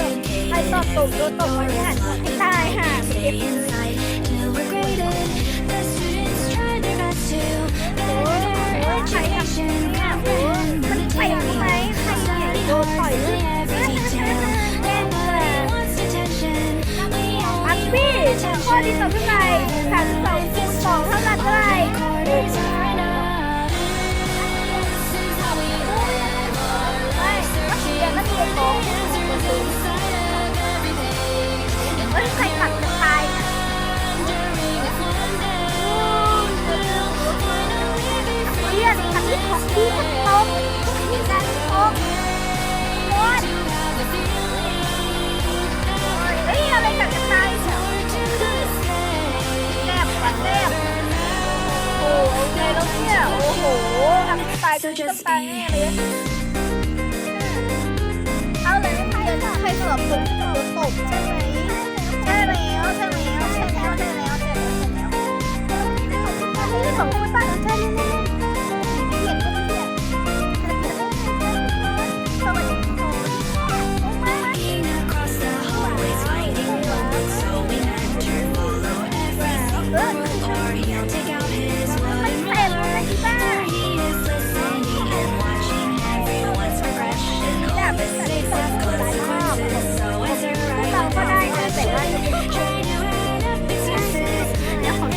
ไปใครตอบตบโดนตบไว้ไม่หันให้ตายห่าเจ็บใครทำเนี่ยมันใครทำไมใครเนี่ยโดนต่อยเลยแย่เลยอัพพี่ข้อที่สองเท่าไหร่สามสองคูณสองเท่าไหร่ to just be เอาเลยใครตอบถูกตกใช่ไหม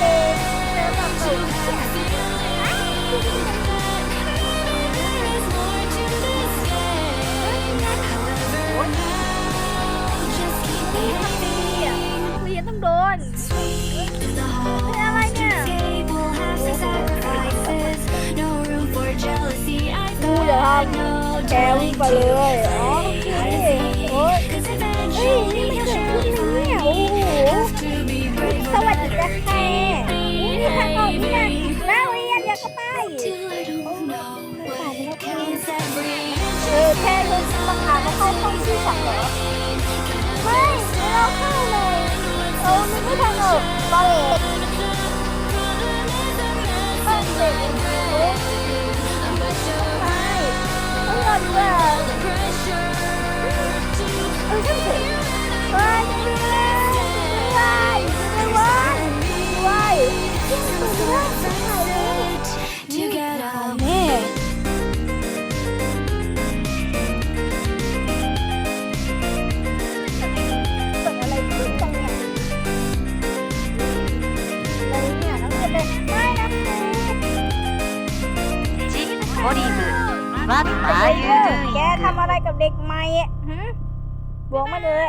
lên Nếu mà cậu chả đi đồn Thế là anh à Vui rồi không? Kéo đi vào lưới Đó Ôi Ê, แค่เรื่องราคาม่เข้าช่องชื่อสัตว์เหรอไม่ ว่าตาย แกทำอะไรกับเด็กใหม่ฮึบวกมาเลย